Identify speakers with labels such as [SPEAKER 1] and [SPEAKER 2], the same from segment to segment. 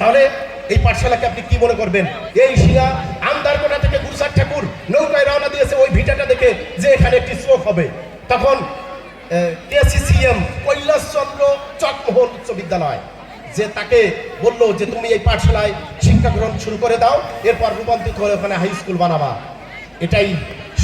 [SPEAKER 1] তাহলে এই পাঠশালাকে আপনি কি মনে করবেন? এই শিয়া আমদারকোটা থেকে গুরসার ঠাকুর নৌকায় রওনা দিয়েছে ওই ভিটাটা দেখে যে এখানে একটি স্ট্রোক হবে। তখন কেসিসিএম কৈলাসচন্দ্র চকমোহন উচ্চ বিদ্যালয়, যে তাকে বলল যে তুমি এই পাঠশালায় শিক্ষা গ্রহণ শুরু করে দাও, এরপর রূপান্তরিত হলে ওখানে হাই স্কুল বানাবা। এটাই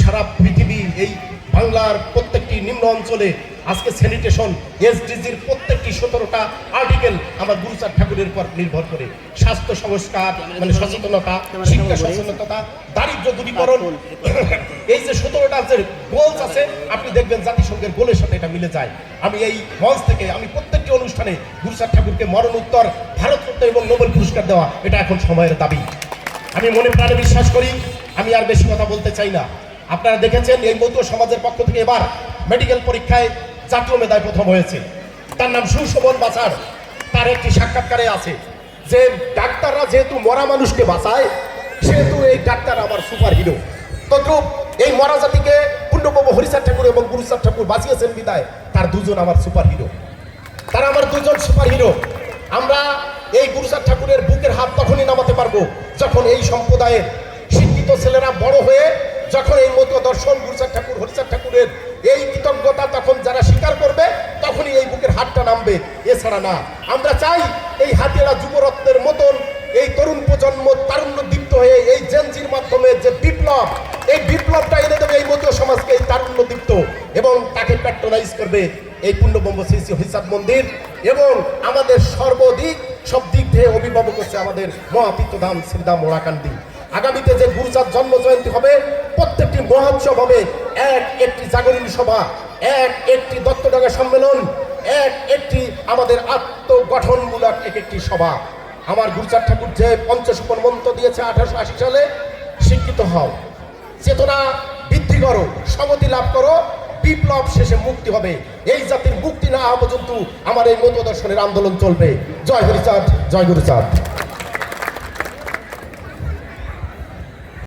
[SPEAKER 1] সারা পৃথিবী, এই বাংলার প্রত্যেকটি নিম্ন অঞ্চলে আজকে স্যানিটেশন এসডিজির প্রত্যেকটি সতেরোটা আর্টিকেল আমার গুরুচাঁদ ঠাকুরের উপর নির্ভর করে। স্বাস্থ্য সংস্কার মানে সচেতনতা, শিক্ষা সচেতনতা, দারিদ্র দূরীকরণ। এই যে সতেরোটা যে গোলস আছে, আপনি দেখবেন জাতিসংঘের গোলের সাথে এটা মিলে যায়। আমি এই মঞ্চ থেকে, আমি প্রত্যেকটি অনুষ্ঠানে গুরুচাঁদ ঠাকুরকে মরণোত্তর ভারতরত্ন এবং নোবেল পুরস্কার দেওয়া, এটা এখন সময়ের দাবি। আমি মনে প্রাণে বিশ্বাস করি, আমি আর বেশি কথা বলতে চাই না। আপনারা দেখেছেন এই মতুয় সমাজের পক্ষ থেকে এবার মেডিকেল পরীক্ষায় জাতীয় মেধায় প্রথম হয়েছে। তার নাম সুশোভন বাছার। তার একটি সাক্ষাৎকারে আছে যে, ডাক্তাররা যেহেতু মরা মানুষকে বাঁচায়, সেহেতু এই ডাক্তার আমার সুপার হিরো তদ্রুপ এই মরা জাতিকে পূর্ণবাবু হরিচাঁদ ঠাকুর এবং গুরুচাঁদ ঠাকুর বাঁচিয়েছেন বিদায়। তার দুজন আমার সুপার হিরো তারা আমার দুজন সুপার হিরো আমরা এই গুরুচাঁদ ঠাকুরের বুকের হাত তখনই নামাতে পারব যখন এই সম্প্রদায়ের শিক্ষিত ছেলেরা বড় হয়ে, যখন এই মতো দর্শন গুরুচাঁদ ঠাকুর, হরিচাঁদ ঠাকুরের এই কৃতজ্ঞতা, তখন যারা নামবে, এছাড়া না। আমরা চাই এই হাতিয়ারা যুবরত্নের মতন এই তরুণ প্রজন্ম তারুণ্য দীপ্ত হয়ে এই জেনজির মাধ্যমে যে বিপ্লব, এই বিপ্লবটা এনে দেবে এই মতীয় সমাজকে এই তারুণ্য দীপ্ত এবং তাকে প্যাট্রোনাইজ করবে এই পূর্ণবঙ্গ শ্রী হিসাব মন্দির এবং আমাদের সর্বদিক সব দিক দিয়ে অভিভাবক হচ্ছে আমাদের মহাপিত্তধাম শ্রীধাম মোড়াকান্দি আগামীতে যে গুরুচাঁদ জন্ম জয়ন্তী হবে, প্রত্যেকটি মহোৎসব হবে এক একটি জাগরণী সভা, এক একটি দত্তডাঙ্গা সম্মেলন এক, একটি আমাদের আত্মগঠনমূলক এক একটি সভা। আমার গুরুচার ঠাকুর যে পঞ্চাশ মন্ত্র দিয়েছে আঠারোশো আশি সালে, শিক্ষিত হও। চেতনা বৃদ্ধি করো, সমতি লাভ করো, বিপ্লব শেষে মুক্তি হবে। এই জাতির মুক্তি না হওয়া পর্যন্ত আমার এই মত দর্শনের আন্দোলন চলবে। জয় হরিচাঁদ, জয় গুরুচাঁদ।